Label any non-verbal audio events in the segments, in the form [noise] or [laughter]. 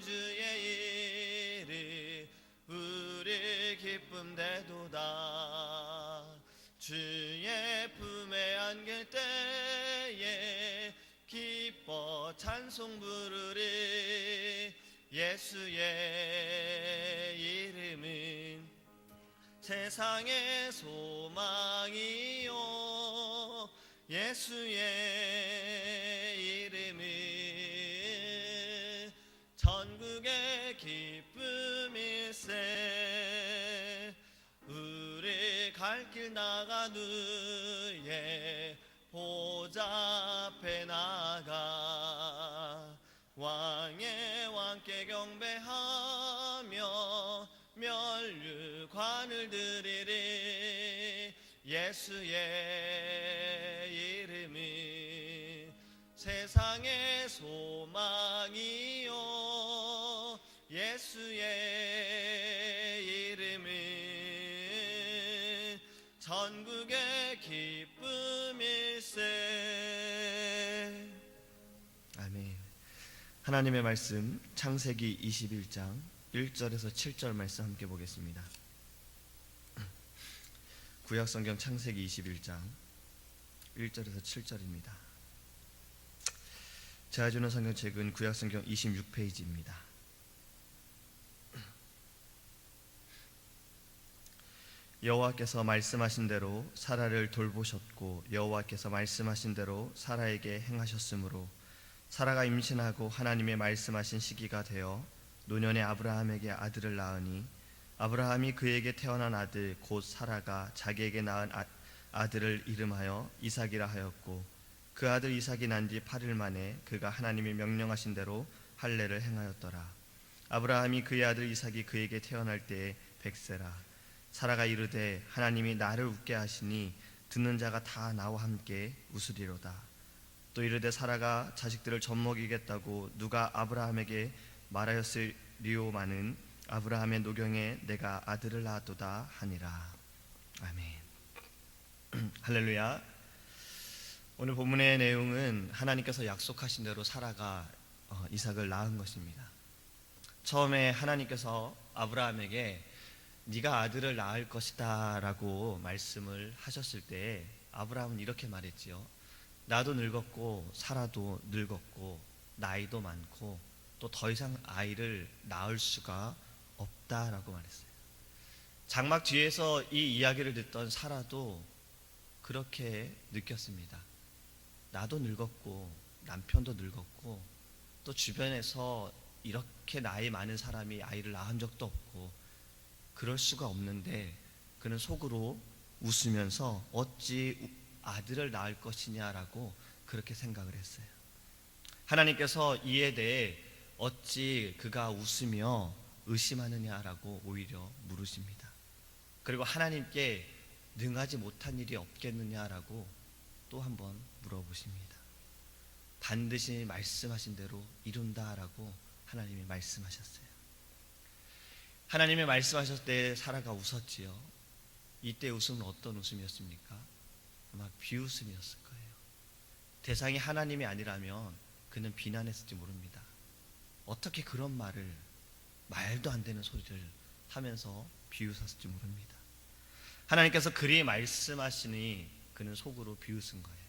주의 이름 우리 기쁨 대도다. 주의 품에 안길 때에 기뻐 찬송 부르리. 예수의 이름은 세상의 소망이요. 예수의 길 나간 후에 보좌 앞에 나가. 왕의 왕께 경배하며 멸류관을 드리리. 예수의 이름은 세상의 소망이요. 예수의 하나님의 말씀 창세기 21장 1절에서 7절 말씀 함께 보겠습니다. 구약 성경 창세기 21장 1절에서 7절입니다. 제가 주는 성경책은 구약 성경 26페이지입니다. 여호와께서 말씀하신 대로 사라를 돌보셨고 여호와께서 말씀하신 대로 사라에게 행하셨으므로 사라가 임신하고 하나님의 말씀하신 시기가 되어 노년의 아브라함에게 아들을 낳으니 아브라함이 그에게 태어난 아들 곧 사라가 자기에게 낳은 아, 아들을 이름하여 이삭이라 하였고 그 아들 이삭이 난 뒤 8일 만에 그가 하나님이 명령하신 대로 할례를 행하였더라. 아브라함이 그의 아들 이삭이 그에게 태어날 때에 백세라. 사라가 이르되 하나님이 나를 웃게 하시니 듣는 자가 다 나와 함께 웃으리로다 또 이르되 사라가 자식들을 젖먹이겠다고 누가 아브라함에게 말하였으리오마는 아브라함의 노경에 내가 아들을 낳았도다 하니라. 아멘. [clears throat] 할렐루야. 오늘 본문의 내용은 하나님께서 약속하신 대로 사라가 어, 이삭을 낳은 것입니다. 처음에 하나님께서 아브라함에게 네가 아들을 낳을 것이다라고 말씀을 하셨을 때 아브라함은 이렇게 말했지요. 나도 늙었고 사라도 늙었고 나이도 많고 또 더 이상 아이를 낳을 수가 없다라고 말했어요. 장막 뒤에서 이 이야기를 듣던 사라도 그렇게 느꼈습니다. 나도 늙었고 남편도 늙었고 또 주변에서 이렇게 나이 많은 사람이 아이를 낳은 적도 없고 그럴 수가 없는데 그는 속으로 웃으면서 어찌 아들을 낳을 것이냐라고 그렇게 생각을 했어요. 하나님께서 이에 대해 어찌 그가 웃으며 의심하느냐라고 오히려 물으십니다. 그리고 하나님께 능하지 못한 일이 없겠느냐라고 또 한번 물어보십니다. 반드시 말씀하신 대로 이룬다라고 하나님이 말씀하셨어요. 하나님이 말씀하셨을 때 사라가 웃었지요. 이때 웃음은 어떤 웃음이었습니까? 아마 비웃음이었을 거예요. 대상이 하나님이 아니라면 그는 비난했을지 모릅니다. 어떻게 그런 말을 말도 안 되는 소리를 하면서 비웃었을지 모릅니다. 하나님께서 그리 말씀하시니 그는 속으로 비웃은 거예요.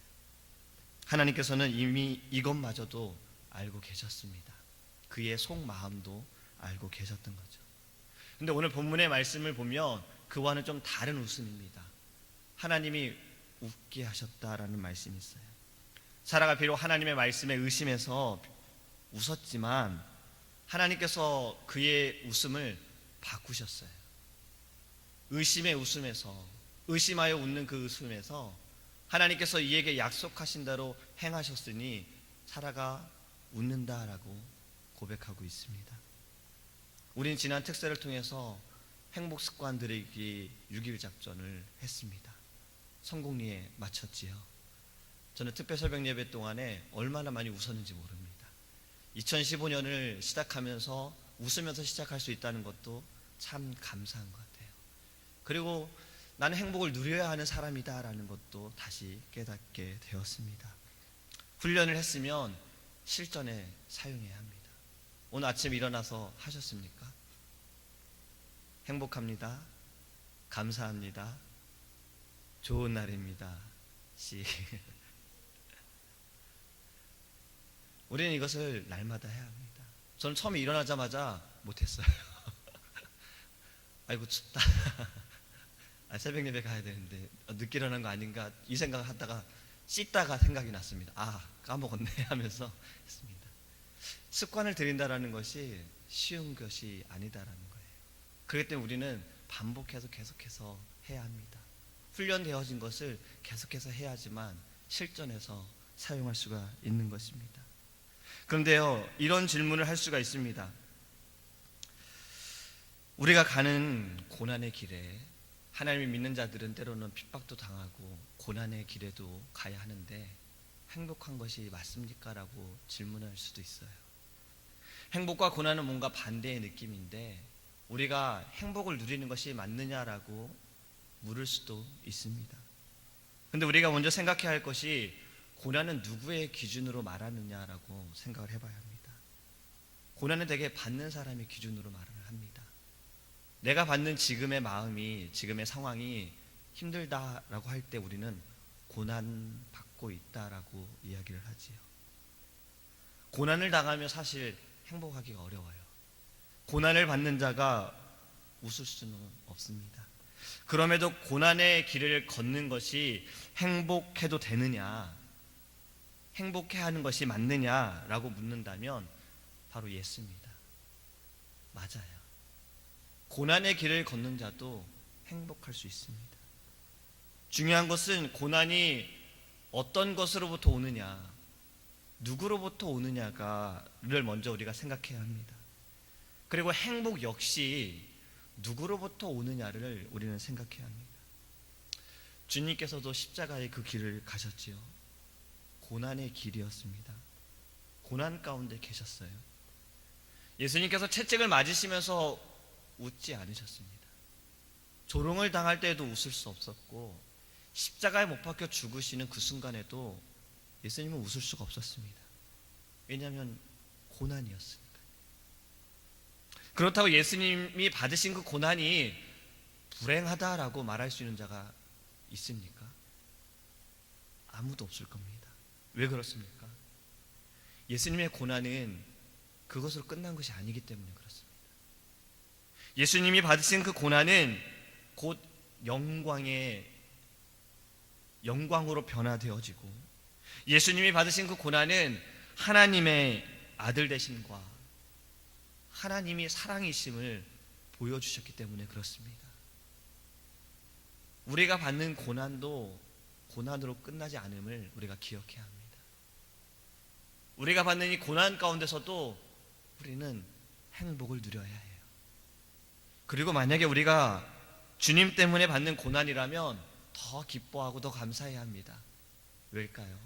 하나님께서는 이미 이것마저도 알고 계셨습니다. 그의 속마음도 알고 계셨던 거죠. 근데 오늘 본문의 말씀을 보면 그와는 좀 다른 웃음입니다. 하나님이 웃게 하셨다라는 말씀이 있어요. 사라가 비록 하나님의 말씀에 의심해서 웃었지만 하나님께서 그의 웃음을 바꾸셨어요. 의심의 웃음에서 의심하여 웃는 그 웃음에서 하나님께서 이에게 약속하신 대로 행하셨으니 사라가 웃는다라고 고백하고 있습니다. 우리는 지난 특세를 통해서 행복 습관 들이기 6일 작전을 했습니다. 성공리에 마쳤지요. 저는 특별 설명 예배 동안에 얼마나 많이 웃었는지 모릅니다. 2015년을 시작하면서 웃으면서 시작할 수 있다는 것도 참 감사한 것 같아요. 그리고 나는 행복을 누려야 하는 사람이다라는 것도 다시 깨닫게 되었습니다. 훈련을 했으면 실전에 사용해야 합니다. 오늘 아침 일어나서 하셨습니까? 행복합니다. 감사합니다. 좋은 날입니다. 씨. [laughs] 우리는 이것을 날마다 해야 합니다. 저는 처음에 일어나자마자 못했어요. [laughs] 아이고 춥다. [laughs] 아, 새벽 예배 가야 되는데 어, 늦게 일어난 거 아닌가 이 생각을 하다가 씻다가 생각이 났습니다. 아 까먹었네 하면서 했습니다. 습관을 들인다라는 것이 쉬운 것이 아니다라는 거예요. 그렇기 때문에 우리는 반복해서 계속해서 해야 합니다. 훈련되어진 것을 계속해서 해야지만 실전에서 사용할 수가 있는 것입니다. 그런데요, 이런 질문을 할 수가 있습니다. 우리가 가는 고난의 길에 하나님을 믿는 자들은 때로는 핍박도 당하고 고난의 길에도 가야 하는데 행복한 것이 맞습니까? 라고 질문할 수도 있어요. 행복과 고난은 뭔가 반대의 느낌인데 우리가 행복을 누리는 것이 맞느냐라고 물을 수도 있습니다. 근데 우리가 먼저 생각해야 할 것이 고난은 누구의 기준으로 말하느냐라고 생각을 해봐야 합니다. 고난은 되게 받는 사람의 기준으로 말을 합니다. 내가 받는 지금의 마음이 지금의 상황이 힘들다라고 할 때 우리는 고난 받고 있다라고 이야기를 하지요. 고난을 당하면 사실 행복하기가 어려워요. 고난을 받는 자가 웃을 수는 없습니다. 그럼에도 고난의 길을 걷는 것이 행복해도 되느냐, 행복해 하는 것이 맞느냐라고 묻는다면 바로 예스입니다. 맞아요. 고난의 길을 걷는 자도 행복할 수 있습니다. 중요한 것은 고난이 어떤 것으로부터 오느냐, 누구로부터 오느냐가를 먼저 우리가 생각해야 합니다. 그리고 행복 역시 누구로부터 오느냐를 우리는 생각해야 합니다. 주님께서도 십자가의 그 길을 가셨지요. 고난의 길이었습니다. 고난 가운데 계셨어요. 예수님께서 채찍을 맞으시면서 웃지 않으셨습니다. 조롱을 당할 때에도 웃을 수 없었고 십자가에 못 박혀 죽으시는 그 순간에도 예수님은 웃을 수가 없었습니다. 왜냐하면 고난이었으니까. 그렇다고 예수님이 받으신 그 고난이 불행하다라고 말할 수 있는 자가 있습니까? 아무도 없을 겁니다. 왜 그렇습니까? 예수님의 고난은 그것으로 끝난 것이 아니기 때문에 그렇습니다. 예수님이 받으신 그 고난은 곧 영광의 영광으로 변화되어지고 예수님이 받으신 그 고난은 하나님의 아들 되심과 하나님이 사랑이심을 보여주셨기 때문에 그렇습니다. 우리가 받는 고난도 고난으로 끝나지 않음을 우리가 기억해야 합니다. 우리가 받는 이 고난 가운데서도 우리는 행복을 누려야 해요. 그리고 만약에 우리가 주님 때문에 받는 고난이라면 더 기뻐하고 더 감사해야 합니다. 왜일까요?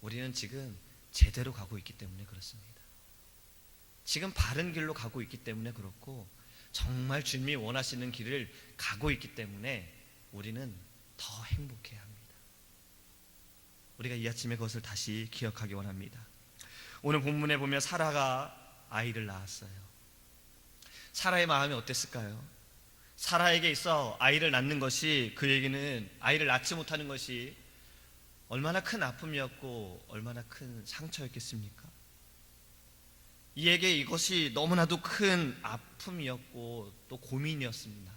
우리는 지금 제대로 가고 있기 때문에 그렇습니다. 지금 바른 길로 가고 있기 때문에 그렇고 정말 주님이 원하시는 길을 가고 있기 때문에 우리는 더 행복해야 합니다. 우리가 이 아침에 그것을 다시 기억하기 원합니다. 오늘 본문에 보면 사라가 아이를 낳았어요. 사라의 마음이 어땠을까요? 사라에게 있어 아이를 낳는 것이 그 얘기는 아이를 낳지 못하는 것이 얼마나 큰 아픔이었고 얼마나 큰 상처였겠습니까? 이에게 이것이 너무나도 큰 아픔이었고 또 고민이었습니다.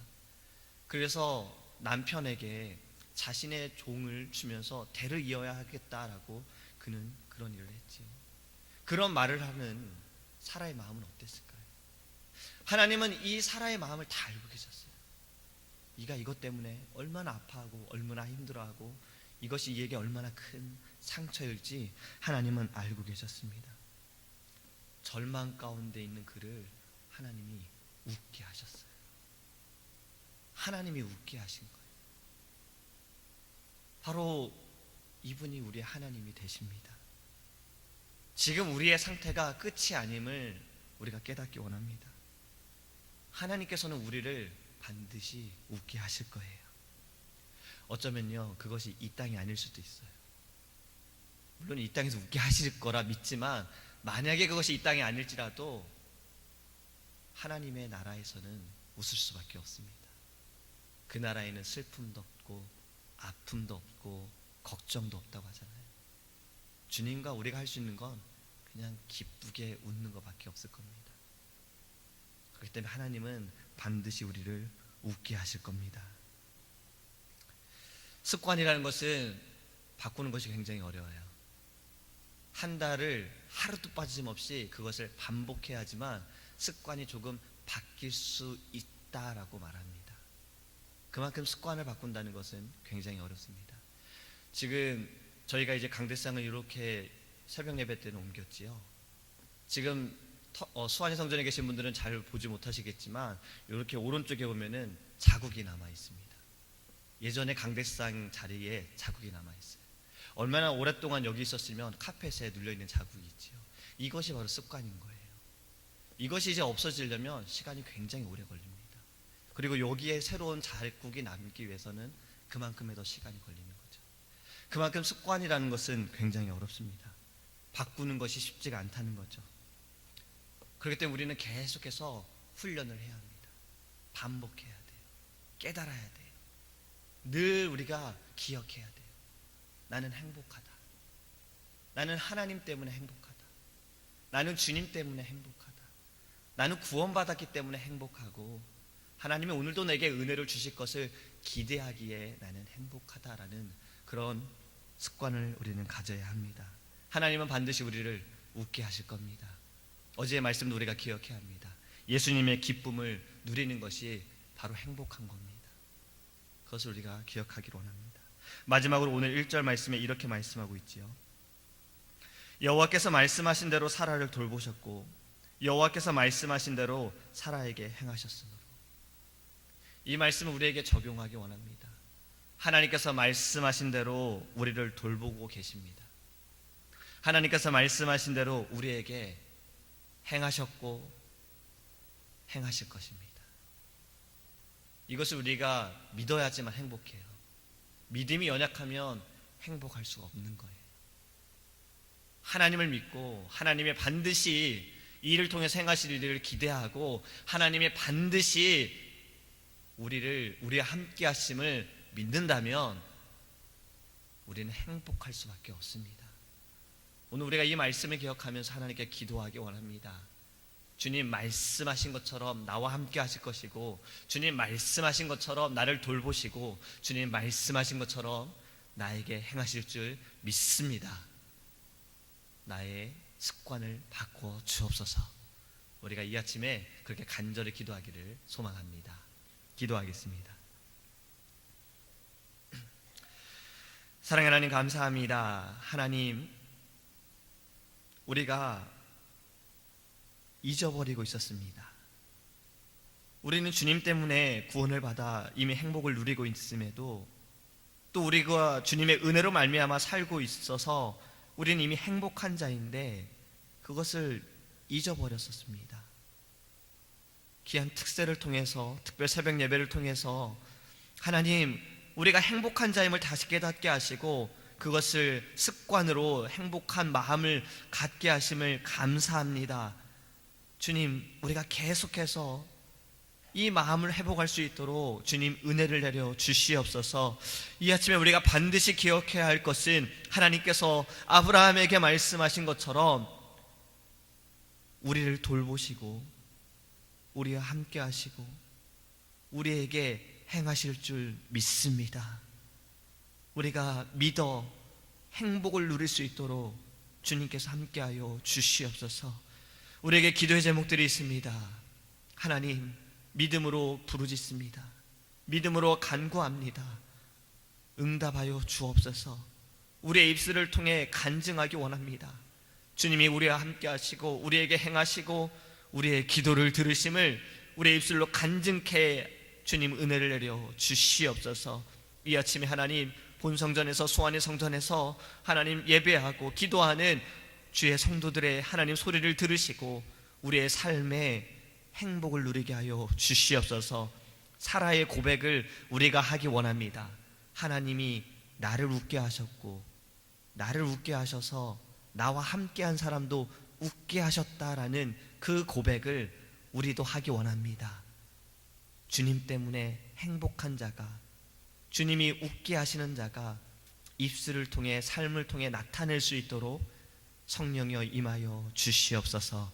그래서 남편에게 자신의 종을 주면서 대를 이어야 하겠다라고 그는 그런 일을 했지요. 그런 말을 하는 사라의 마음은 어땠을까요? 하나님은 이 사라의 마음을 다 알고 계셨어요. 이가 이것 때문에 얼마나 아파하고 얼마나 힘들어하고 이것이 이에게 얼마나 큰 상처일지 하나님은 알고 계셨습니다. 절망 가운데 있는 그를 하나님이 웃게 하셨어요. 하나님이 웃게 하신 거예요. 바로 이분이 우리의 하나님이 되십니다. 지금 우리의 상태가 끝이 아님을 우리가 깨닫기 원합니다. 하나님께서는 우리를 반드시 웃게 하실 거예요. 어쩌면요, 그것이 이 땅이 아닐 수도 있어요. 물론 이 땅에서 웃게 하실 거라 믿지만, 만약에 그것이 이 땅이 아닐지라도 하나님의 나라에서는 웃을 수밖에 없습니다. 그 나라에는 슬픔도 없고 아픔도 없고 걱정도 없다고 하잖아요. 주님과 우리가 할 수 있는 건 그냥 기쁘게 웃는 것밖에 없을 겁니다. 그렇기 때문에 하나님은 반드시 우리를 웃게 하실 겁니다. 습관이라는 것은 바꾸는 것이 굉장히 어려워요. 한 달을 하루도 빠짐없이 그것을 반복해야지만 습관이 조금 바뀔 수 있다라고 말합니다. 그만큼 습관을 바꾼다는 것은 굉장히 어렵습니다. 지금 저희가 이제 강대상을 이렇게 새벽 예배 때는 옮겼지요. 지금 터- 어, 수완이 성전에 계신 분들은 잘 보지 못하시겠지만 이렇게 오른쪽에 보면은 자국이 남아 있습니다. 예전에 강대상 자리에 자국이 남아 있어요. 얼마나 오랫동안 여기 있었으면 카펫에 눌려 있는 자국이 있지요. 이것이 바로 습관인 거예요. 이것이 이제 없어지려면 시간이 굉장히 오래 걸립니다. 그리고 여기에 새로운 자국이 남기 위해서는 그만큼의 더 시간이 걸리는 거죠. 그만큼 습관이라는 것은 굉장히 어렵습니다. 바꾸는 것이 쉽지가 않다는 거죠. 그렇기 때문에 우리는 계속해서 훈련을 해야 합니다. 반복해야 돼요. 깨달아야 돼요. 늘 우리가 기억해야 돼요. 나는 행복하다. 나는 하나님 때문에 행복하다. 나는 주님 때문에 행복하다. 나는 구원받았기 때문에 행복하고 하나님이 오늘도 내게 은혜를 주실 것을 기대하기에 나는 행복하다라는 그런 습관을 우리는 가져야 합니다. 하나님은 반드시 우리를 웃게 하실 겁니다. 어제의 말씀도 우리가 기억해야 합니다. 예수님의 기쁨을 누리는 것이 바로 행복한 겁니다. 그것을 우리가 기억하기를 원합니다. 마지막으로 오늘 1절 말씀에 이렇게 말씀하고 있지요. 여호와께서 말씀하신 대로 사라를 돌보셨고 여호와께서 말씀하신 대로 사라에게 행하셨으므로 이 말씀을 우리에게 적용하기 원합니다. 하나님께서 말씀하신 대로 우리를 돌보고 계십니다. 하나님께서 말씀하신 대로 우리에게 행하셨고 행하실 것입니다. 이것을 우리가 믿어야지만 행복해요. 믿음이 연약하면 행복할 수가 없는 거예요. 하나님을 믿고 하나님의 반드시 이 일을 통해서 행하실 일을 기대하고 하나님의 반드시 우리를 우리와 함께 하심을 믿는다면 우리는 행복할 수밖에 없습니다. 오늘 우리가 이 말씀을 기억하면서 하나님께 기도하기 원합니다. 주님 말씀하신 것처럼 나와 함께 하실 것이고 주님 말씀하신 것처럼 나를 돌보시고 주님 말씀하신 것처럼 나에게 행하실 줄 믿습니다. 나의 습관을 바꿔 주옵소서. 우리가 이 아침에 그렇게 간절히 기도하기를 소망합니다. 기도하겠습니다. 사랑의 하나님 감사합니다. 하나님 우리가 잊어버리고 있었습니다. 우리는 주님 때문에 구원을 받아 이미 행복을 누리고 있음에도 또 우리가 주님의 은혜로 말미암아 살고 있어서 우리는 이미 행복한 자인데 그것을 잊어버렸었습니다. 귀한 특세를 통해서 특별 새벽 예배를 통해서 하나님 우리가 행복한 자임을 다시 깨닫게 하시고 그것을 습관으로 행복한 마음을 갖게 하심을 감사합니다. 주님, 우리가 계속해서 이 마음을 회복할 수 있도록 주님 은혜를 내려 주시옵소서. 이 아침에 우리가 반드시 기억해야 할 것은 하나님께서 아브라함에게 말씀하신 것처럼 우리를 돌보시고 우리와 함께 하시고 우리에게 행하실 줄 믿습니다. 우리가 믿어 행복을 누릴 수 있도록 주님께서 함께하여 주시옵소서. 우리에게 기도의 제목들이 있습니다. 하나님, 믿음으로 부르짖습니다. 믿음으로 간구합니다. 응답하여 주옵소서. 우리의 입술을 통해 간증하기 원합니다. 주님이 우리와 함께 하시고 우리에게 행하시고 우리의 기도를 들으심을 우리의 입술로 간증케 주님 은혜를 내려 주시옵소서. 이 아침에 하나님 본성전에서 소환의 성전에서 하나님 예배하고 기도하는 주의 성도들의 하나님 소리를 들으시고 우리의 삶에 행복을 누리게 하여 주시옵소서. 사라의 고백을 우리가 하기 원합니다. 하나님이 나를 웃게 하셨고 나를 웃게 하셔서 나와 함께한 사람도 웃게 하셨다라는 그 고백을 우리도 하기 원합니다. 주님 때문에 행복한 자가 주님이 웃게 하시는 자가 입술을 통해 삶을 통해 나타낼 수 있도록 성령여 임하여 주시옵소서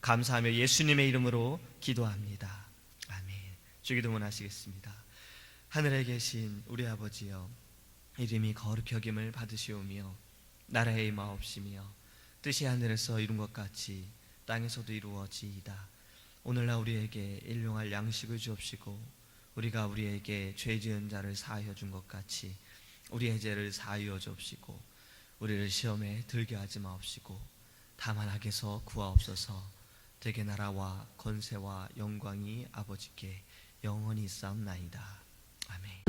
감사하며 예수님의 이름으로 기도합니다. 아멘. 주기도문 하시겠습니다. 하늘에 계신 우리 아버지여 이름이 거룩히 여김을 받으시오며 나라의 임하옵시며 뜻이 하늘에서 이룬 것 같이 땅에서도 이루어지이다. 오늘날 우리에게 일용할 양식을 주옵시고 우리가 우리에게 죄 지은 자를 사하여 준 것 같이 우리의 죄를 사하여 주옵시고 우리를 시험에 들게 하지 마옵시고 다만 악에서 구하옵소서. 되게 나라와 권세와 영광이 아버지께 영원히 있사옵나이다. 아멘